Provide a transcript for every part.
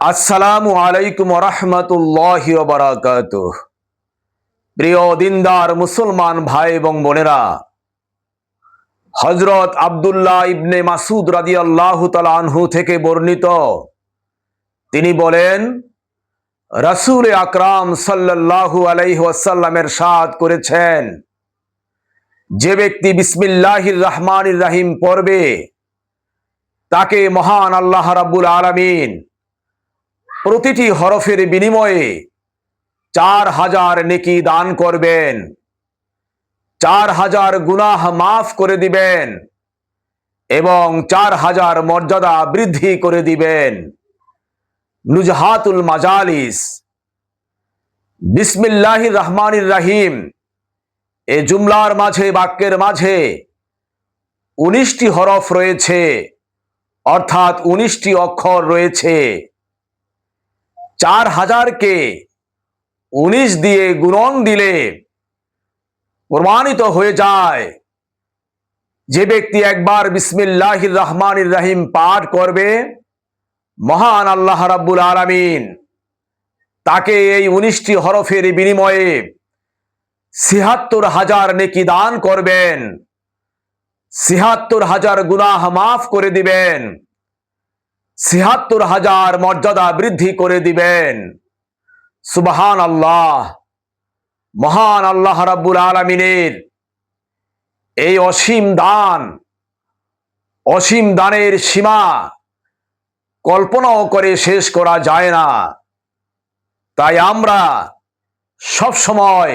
আসসালামু আলাইকুম রহমতুল্লাহ বারাকাত প্রিয় দিনদার মুসলমান ভাই এবং বোনেরা হজরত আবদুল্লাহ ইবনে মাসুদ রাজি আল্লাহ আনহু থেকে বর্ণিত, তিনি বলেন, রাসূল আকরাম সাল্লাল্লাহু আলাইহি ওয়াসাল্লামের সাদ করেছেন, যে ব্যক্তি বিসমিল্লাহির রহমানির রাহিম পড়বে, তাকে মহান আল্লাহ রাবুল আলামিন প্রতিটি হরফের বিনিময়ে চার হাজার নেকি দান করবেন। চার হাজার গুনাহ মাফ করে দিবেন এবং চার হাজার মর্যাদা বৃদ্ধি করে দিবেন। নুজহাতুল মাজালিস। বিসমিল্লাহির রহমানির রাহিম। এ জুমলার মাঝে, বাক্যের মাঝে উনিশটি হরফ রয়েছে, অর্থাৎ উনিশটি অক্ষর রয়েছে। চার হাজারকে উনিশ দিয়ে গুণন দিলে প্রমাণিত হয়ে যায়। যে ব্যক্তি একবার বিসমিল্লাহির রহমানির রাহিম পাঠ করবে, মহান আল্লাহ রাব্বুল আলামিন তাকে এই উনিশটি হরফের বিনিময়ে ছিহাত্তর হাজার নেকি দান করবেন ছিহাত্তর হাজার গুনাহ মাফ করে দিবেন। ছিহাত্তর হাজার মর্যাদা বৃদ্ধি করে দিবেন। সুবাহান আল্লাহ মহান আল্লাহ রাব্বুল আলমিনের এই অসীম দান, অসীম দানের সীমা কল্পনাও করে শেষ করা যায় না। তাই আমরা সব সময়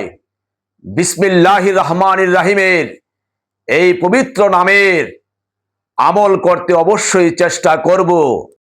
বিসমিল্লাহির রহমানির রাহিমের এই পবিত্র নামের আমল করতে অবশ্যই চেষ্টা করব।